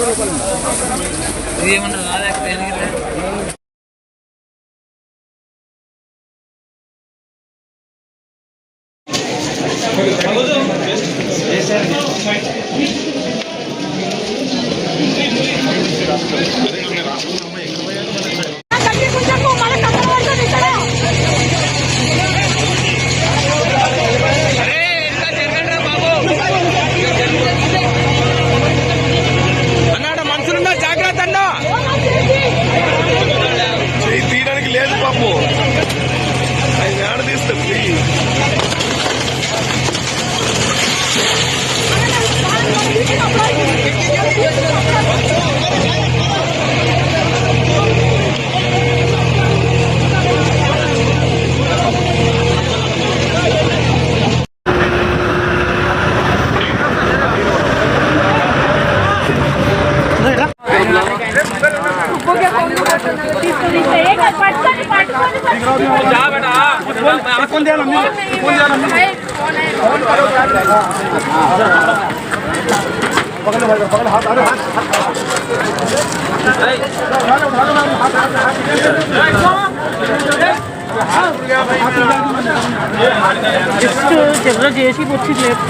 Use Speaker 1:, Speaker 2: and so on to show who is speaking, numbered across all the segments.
Speaker 1: లోపల ఉన్నావా? ఇది ఏమన్నా రాదా
Speaker 2: జస్ట్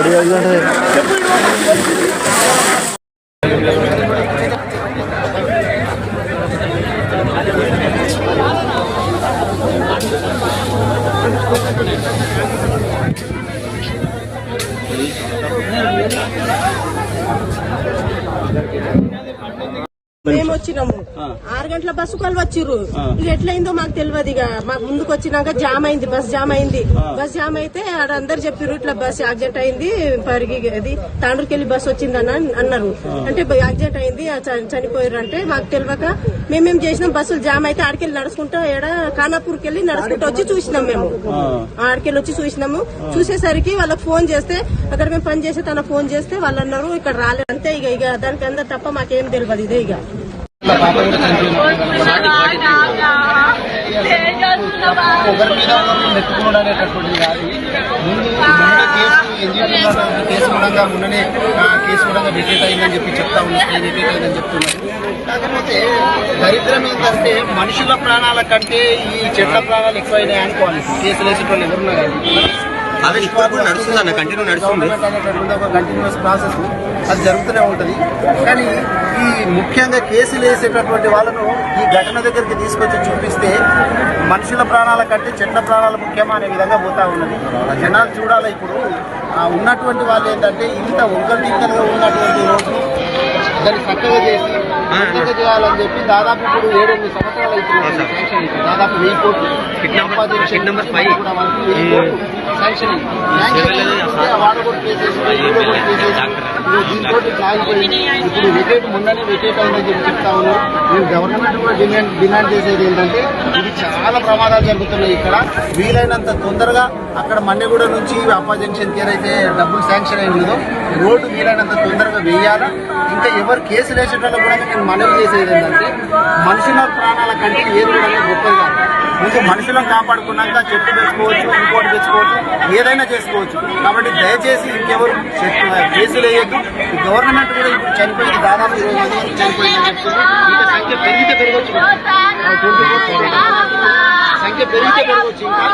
Speaker 2: వచ్చి లేపితే
Speaker 3: మేము వాళ్ళు వచ్చిర్రు ఇక ఎట్లయిందో మాకు తెలియదు ఇక. మాకు ముందుకు వచ్చినాక జామ్ అయింది బస్ జామ్ అయింది. బస్ జామ్ అయితే ఆడ అందరు చెప్పిర్రు ఇట్లా బస్ యాక్సిడెంట్ అయింది పరిగి అది తాండూరుకెళ్ళి బస్ వచ్చిందని అన్నారు. అంటే యాక్సిడెంట్ అయింది చనిపోయారు అంటే మాకు తెలియక మేమేం చేసినాం బస్సులు జామ్ అయితే ఆడికెళ్ళి నడుచుకుంటా ఏడ ఖానాపూర్కి వెళ్ళి నడుచుకుంటూ వచ్చి చూసినాం మేము. ఆడికెళ్ళి వచ్చి చూసినాము. చూసేసరికి వాళ్ళకి ఫోన్ చేస్తే అక్కడ మేము పని చేస్తే తన ఫోన్ చేస్తే వాళ్ళు అన్నారు ఇక్కడ రాలేదు. అంతే ఇక ఇక దానికి అందరు తప్ప మాకేం తెలియదు ఇదే ఇక.
Speaker 4: ఒకరి మీద నెట్టుకోవడం అనేటటువంటిది కాదు ముందు మొన్న కేసు ఎన్జిఓ కేసు మూలంగా మొన్ననే కేసు మూలంగా వికెట్ అయిందని చెప్పి చెప్తా ఉన్నారు వికెట్ అయిందని చెప్తున్నారు కాకపోతే దరిద్రం ఏంటంటే మనుషుల ప్రాణాల కంటే ఈ చెట్ల ప్రాణాలు ఎక్కువైనాయి అనుకోవాలి కేసులు వేసేటోళ్ళు ఎవరున్నా కానీ
Speaker 5: అదే ఇప్పుడు కూడా నడుస్తుంది అన్న కంటిన్యూ నడుస్తుంది.
Speaker 4: ఒక కంటిన్యూస్ ప్రాసెస్ అది జరుగుతూనే ఉంటుంది. కానీ ఈ ముఖ్యంగా కేసులు వేసేటటువంటి వాళ్ళను ఈ ఘటన దగ్గరికి తీసుకొచ్చి చూపిస్తే మనుషుల ప్రాణాల కంటే చెట్ల ప్రాణాలు ముఖ్యమా అనే విధంగా పోతా ఉన్నది. జనాలు చూడాలి ఇప్పుడు? ఉన్నటువంటి వాళ్ళు ఏంటంటే ఇంత ఒక్కటింకలుగా ఉన్నటువంటి రోజు దాన్ని చక్కగా చేసి చేయాలని చెప్పి దాదాపు ఇప్పుడు ఏడు ఎనిమిది సంవత్సరాలు అవుతుంది. శాంక్షన్. దాదాపు వెయ్యి కోట్లు. శాంక్షన్. వాడు కూడా కేసేసి ఇప్పుడు దీంతో సాగిపోయింది ఇప్పుడు వికెట్ మొన్ననే వికెట్ అయిందని చెప్పి చెప్తా ఉన్నారు మేము గవర్నమెంట్ కూడా డిమాండ్ డిమాండ్ చేసేది ఏంటంటే ఇది చాలా ప్రమాదాలు జరుగుతున్నాయి ఇక్కడ వీలైనంత తొందరగా అక్కడ మన్నెగూడ నుంచి అప్పా జంక్షన్కి ఏదైతే డబ్బులు శాంక్షన్ అయి రోడ్డు వీలైనంత తొందరగా వేయాలి ఇంకా ఎవరు కేసులు వేసేటప్పుడు కూడా నేను మనవి చేసేది ఏంటంటే మనుషుల ప్రాణాల కంటే ఏది కూడా గొప్పది కాదు ముందు మనుషులను కాపాడుకున్నాక చెట్టు తెచ్చుకోవచ్చు ఇంకోటి తెచ్చుకోవచ్చు ఏదైనా చేసుకోవచ్చు. కాబట్టి దయచేసి ఇంకెవరు చెట్టు కేసులు వేయద్దు. గవర్నమెంట్ కూడా ఇప్పుడు చనిపోయింది దాదాపు ఇరవై మంది వరకు ఇంకా సంఖ్య పెరిగితే పెరగచ్చు సంఖ్య పెరిగితే పెరగచ్చు ఇంకా.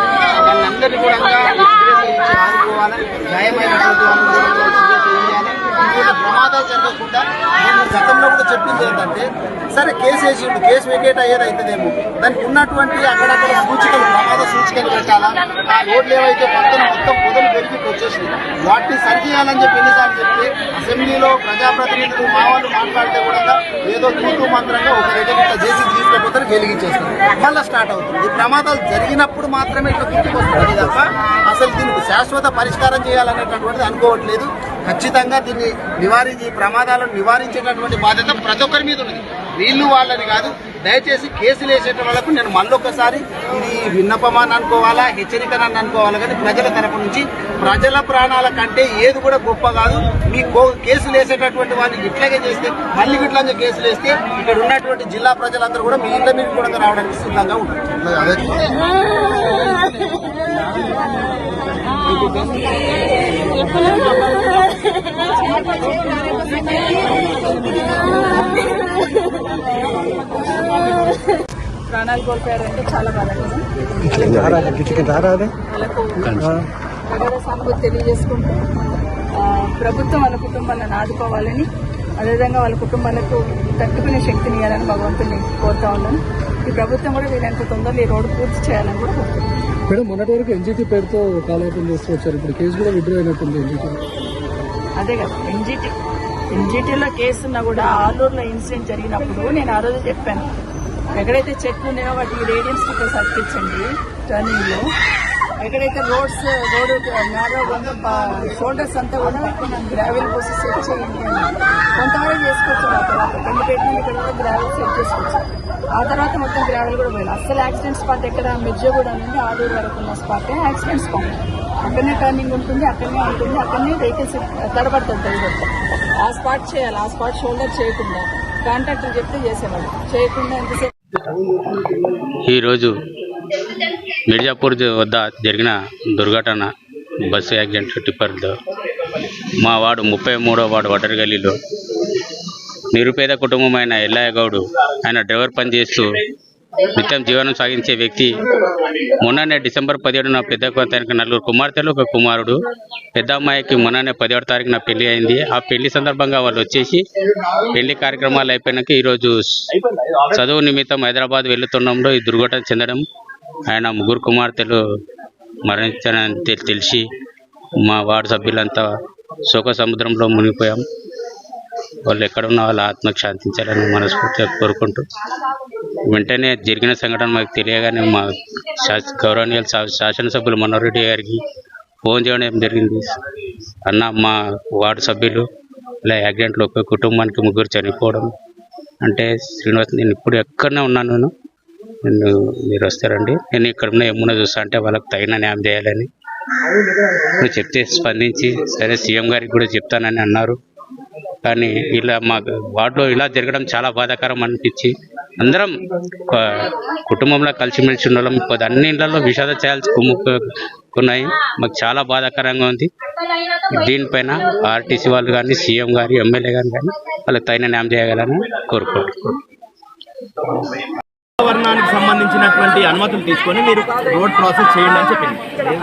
Speaker 4: వాళ్ళందరినీ కూడా ఎక్స్ప్రెస్ ఇచ్చి ఆదుకోవాలి గాయమైనటువంటి వాళ్ళని కూడా చికిత్స చేయాలి ఇంకోటి ప్రమాదాలు జరగకుండా నేను గతంలో కూడా చెప్పింది ఏంటంటే సరే కేసు వేసిండు కేసు వెకేట్ అయ్యేది అవుతుందేమో దానికి ఉన్నటువంటి అక్కడక్కడ సూచికలు ప్రమాద సూచికలు పెట్టాలా? ఆ రోడ్లు ఏవైతే పక్కన మొత్తం పొదలు పెరిగి వచ్చేసింది వాటిని సరిచేయాలని చెప్పి ఎన్నిసార్లు చెప్తే అసెంబ్లీలో ప్రజాప్రతినిధులు మా వాళ్ళు మాట్లాడితే కూడా ఏదో తూతూ మంత్రంగా ఒక దగ్గర ఇట్లా చేసి తీసుకుపోతారు వెలిగించేస్తారు. మళ్ళీ స్టార్ట్ అవుతుంది. ఈ ప్రమాదాలు జరిగినప్పుడు మాత్రమే ఇట్లా గుర్తుకొస్తుంది. తప్ప అసలు దీనికి శాశ్వత పరిష్కారం చేయాలనేటటువంటిది అనుకోవట్లేదు. ఖచ్చితంగా దీన్ని నివారించి ఈ ప్రమాదాలను నివారించేటటువంటి బాధ్యత ప్రతి ఒక్కరి మీద ఉంది వీళ్ళు వాళ్ళని కాదు దయచేసి కేసులు వేసేట వాళ్ళకు నేను మళ్ళొకసారి ఇది విన్నపమాన్ని అనుకోవాలా హెచ్చరికనని అనుకోవాలా కానీ ప్రజల తరపు నుంచి ప్రజల ప్రాణాల కంటే ఏది కూడా గొప్ప కాదు. మీ కో- కేసులు వేసేటటువంటి వాళ్ళు ఇట్లాగే చేస్తే మళ్ళీ ఇట్లాగే కేసులు వేస్తే ఇక్కడ ఉన్నటువంటి జిల్లా ప్రజలందరూ కూడా మీ ఇళ్ళ మీద కూడా రావడానికి సిద్ధంగా ఉంటారు. అదే.
Speaker 6: ప్రాణాలు కోల్పోయారంటే చాలా సానుభూతి తెలియజేసుకుంటూ ప్రభుత్వం వాళ్ళ కుటుంబాలను ఆదుకోవాలని అదేవిధంగా వాళ్ళ కుటుంబాలకు తట్టుకునే శక్తిని ఇవ్వాలని భగవంతుని కోరుతా ఉన్నాను. ఈ ప్రభుత్వం కూడా వీలైనంత తొందరలో ఈ రోడ్డు పూర్తి చేయాలని కూడా
Speaker 7: మేడం మొన్నటి వరకు ఎన్జిటి పేరుతో కాలయాపన చేస్తూ వచ్చారు ఇప్పుడు కేసు కూడా విడ్డ్రా అయినట్టుంది ఎన్జిటి.
Speaker 6: అదే కదా ఎన్జిటి ఎన్జిటిలో కేసు ఉన్నా కూడా ఆలూరులో ఇన్సిడెంట్ జరిగినప్పుడు నేను ఆ రోజు చెప్పాను. ఎక్కడైతే చెట్లు ఉన్నాయో వాటికి రేడియం స్టిక్కర్స్ అతికించండి టర్నింగ్లో. ఎక్కడైతే రోడ్స్ రోడ్ నేరో షోల్డర్స్ అంతా కూడా గ్రావెల్ పోసి సెట్ చేయండి కొంతవరకు చేసుకోవచ్చు ఆ తర్వాత. కొన్ని పెట్టిన ఇక్కడ కూడా గ్రావెల్ సెట్ చేసుకోవచ్చు. ఆ తర్వాత మొత్తం గ్రావెల్ కూడా పోయింది అసలు యాక్సిడెంట్ స్పాట్ ఎక్కడ మిర్జో కూడా ఉంది ఆడూరు వరకు ఉన్న స్పాట్ యాక్సిడెంట్ స్పాట్ అక్కడనే టర్నింగ్ ఉంటుంది అక్కడనే ఉంటుంది అక్కడనే వెహికల్స్ తడబడుతుంది తడబడుతుంది ఆ స్పాట్ చేయాలి ఆ స్పాట్ షోల్డర్ చేయకుండా కాంట్రాక్టర్ చెప్తే చేసేవాళ్ళు. చేయకుండా ఎంతసేపు
Speaker 8: ఈరోజు మిర్జాపూర్ వద్ద జరిగిన దుర్ఘటన బస్సు యాక్సిడెంట్ టిప్పర్లో. మా వాడు ముప్పై మూడో వాడు వడరి గల్లీలో నిరుపేద కుటుంబమైన ఎల్లయ్య గౌడు ఆయన డ్రైవర్ పనిచేస్తూ నిత్యం జీవనం సాగించే వ్యక్తి. మొన్ననే డిసెంబర్ పదిహేడున పెద్ద తనకి నలుగురు కుమార్తెలు ఒక కుమారుడు. పెద్ద అమ్మాయికి మొన్ననే పదిహేడు తారీఖున పెళ్ళి అయింది. ఆ పెళ్ళి సందర్భంగా వాళ్ళు వచ్చేసి పెళ్ళి కార్యక్రమాలు అయిపోయినాక ఈరోజు చదువు నిమిత్తం హైదరాబాద్ వెళుతున్నాము. ఈ దుర్ఘటన చెందడం ఆయన ముగ్గురు కుమార్తెలు మరణించారని తెలిసి మా వార్డు సభ్యులంతా శోక సముద్రంలో మునిగిపోయాం. వాళ్ళు ఎక్కడున్న వాళ్ళ ఆత్మకు శాంతించాలని మనస్ఫూర్తిగా కోరుకుంటూ వెంటనే జరిగిన సంఘటన మాకు తెలియగానే మా శాస గౌరవనీయులు శా- శాసనసభ్యులు మనోహర్ రెడ్డి గారికి ఫోన్ చేయడం జరిగింది. అన్న మా వార్డు సభ్యులు ఇలా యాక్సిడెంట్లో ఒక కుటుంబానికి ముగ్గురు చనిపోవడం అంటే శ్రీనివాస్ నేను ఇప్పుడు ఎక్కడనే ఉన్నాను నేను. నేను మీరు వస్తారండి. నేను ఇక్కడ ఉన్న ఏమున్నా చూస్తా అంటే వాళ్ళకి తగిన న్యాయం చేయాలని. ఇప్పుడు చెప్తే స్పందించి సరే సీఎం గారికి కూడా చెప్తానని అన్నారు. కానీ ఇలా మా వార్డులో ఇలా జరగడం చాలా బాధాకరం అనిపించి అందరం కుటుంబంలో కలిసిమెలిసి ఉండడం కొద్ది అన్ని ఇళ్ళలో విషాద చేయాల్సి కుమ్ముకున్నాయి. మాకు చాలా బాధాకరంగా ఉంది. దీనిపైన ఆర్టీసీ వాళ్ళు కానీ సీఎం గారు ఎమ్మెల్యే గారు కానీ వాళ్ళకి తగిన న్యాయం చేయగలని కోరుకుంటున్నాను
Speaker 5: వాతావరణానికి సంబంధించినటువంటి అనుమతులు తీసుకొని మీరు రోడ్ ప్రాసెస్ చేయండి అని చెప్పింది.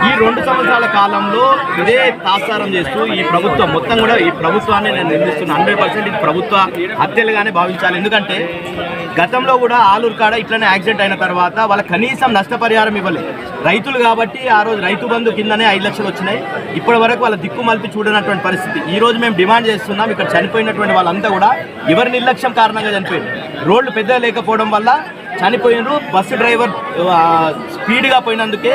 Speaker 5: ఈ రెండు సంవత్సరాల కాలంలో ఇదే తాత్సారం చేస్తూ ఈ ప్రభుత్వం మొత్తం కూడా ఈ ప్రభుత్వాన్ని నేను నిందిస్తున్నా హండ్రెడ్ పర్సెంట్ ఇది ప్రభుత్వ హత్యలుగానే భావించాలి. ఎందుకంటే గతంలో కూడా ఆలూరు కాడ ఇట్లనే యాక్సిడెంట్ అయిన తర్వాత వాళ్ళ కనీసం నష్టపరిహారం ఇవ్వలేదు రైతులు కాబట్టి ఆ రోజు రైతు బంధు కిందనే ఐదు లక్షలు వచ్చినాయి. ఇప్పటి వరకు వాళ్ళ దిక్కుమలిపి చూడనటువంటి పరిస్థితి. ఈ రోజు మేము డిమాండ్ చేస్తున్నాం ఇక్కడ చనిపోయినటువంటి వాళ్ళంతా కూడా ఎవరి నిర్లక్ష్యం కారణంగా చనిపోయింది రోడ్లు పెద్దగా లేకపోవడం వల్ల చనిపోయినారు. బస్సు డ్రైవర్ స్పీడ్గా పోయినందుకే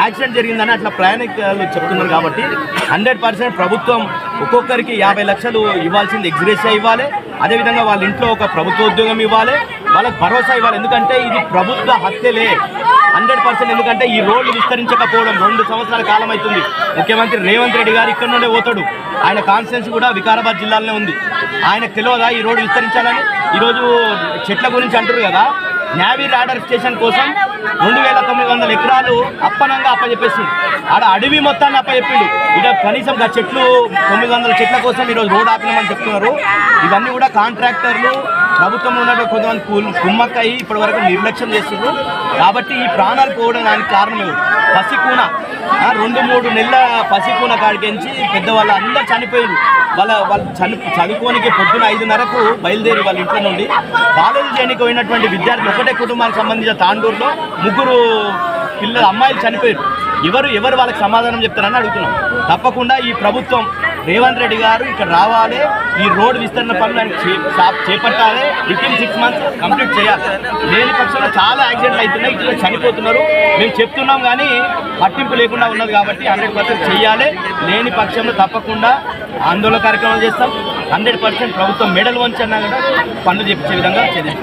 Speaker 5: యాక్సిడెంట్ జరిగిందని అట్లా ప్రయాణికులు చెప్తున్నారు కాబట్టి హండ్రెడ్ పర్సెంట్ ప్రభుత్వం ఒక్కొక్కరికి యాభై లక్షలు ఇవ్వాల్సింది ఎగ్జిరేషియా ఇవ్వాలి. అదేవిధంగా వాళ్ళ ఇంట్లో ఒక ప్రభుత్వ ఉద్యోగం ఇవ్వాలి. వాళ్ళకి భరోసా ఇవ్వాలి. ఎందుకంటే ఇది ప్రభుత్వ హత్యలే. హండ్రెడ్ పర్సెంట్ ఎందుకంటే ఈ రోడ్లు విస్తరించకపోవడం రెండు సంవత్సరాల కాలం అవుతుంది. ముఖ్యమంత్రి రేవంత్ రెడ్డి గారు ఇక్కడ నుండే పోతాడు. ఆయన కాన్స్టిట్యున్సీ కూడా వికారాబాద్ జిల్లాలోనే ఉంది. ఆయన తెలియదా ఈ రోడ్డు విస్తరించాలని? ఈరోజు చెట్ల గురించి అంటారు కదా. నేవీ రాడర్ స్టేషన్ కోసం రెండు వేల తొమ్మిది వందల ఎకరాలు అప్పనంగా అప్పచెప్పేసింది ఆడ అడవి మొత్తాన్ని అప్పచెప్పిండు ఇక కనీసం ఆ చెట్లు తొమ్మిది వందల చెట్ల కోసం ఈరోజు రోడ్ ఆపినామని చెప్తున్నారు. ఇవన్నీ కూడా కాంట్రాక్టర్లు ప్రభుత్వంలో ఉన్న కొంతమంది కుల్- కుమ్మక్కయి ఇప్పటి వరకు నిర్లక్ష్యం చేస్తున్నారు. కాబట్టి ఈ ప్రాణాలు పోవడం దానికి కారణం ఎవరు? పసికూన రెండు మూడు నెలల పసికూన కాడికించి పెద్దవాళ్ళు అందరూ చనిపోయారు వాళ్ళ వాళ్ళు చని చదువుకోనికి పొద్దున ఐదున్నరకు బయలుదేరి వాళ్ళ ఇంట్లో నుండి. కాలేజీ చేయడానికి పోయినటువంటి విద్యార్థులు ఒకటే కుటుంబానికి సంబంధించిన తాండూరులో ముగ్గురు పిల్లలు అమ్మాయిలు చనిపోయారు ఎవరు ఎవరు వాళ్ళకి సమాధానం చెప్తారని అడుగుతున్నాం. తప్పకుండా ఈ ప్రభుత్వం రేవంత్ రెడ్డి గారు ఇక్కడ రావాలి. ఈ రోడ్ విస్తరణ పనులు చే- చేపట్టాలి. With in six months complete చేయాలి. లేని పక్షంలో చాలా యాక్సిడెంట్లు అవుతున్నాయి. ఇట్లా చనిపోతున్నారు. మేము చెప్తున్నాం కానీ పట్టింపు లేకుండా ఉన్నది కాబట్టి హండ్రెడ్ పర్సెంట్ చేయాలి లేని పక్షంలో తప్పకుండా ఆందోళన కార్యక్రమాలు చేస్తాం. హండ్రెడ్ పర్సెంట్ ప్రభుత్వం మెడల్ వంచన్నా కూడా పనులు చేపించే విధంగా చేద్దాం.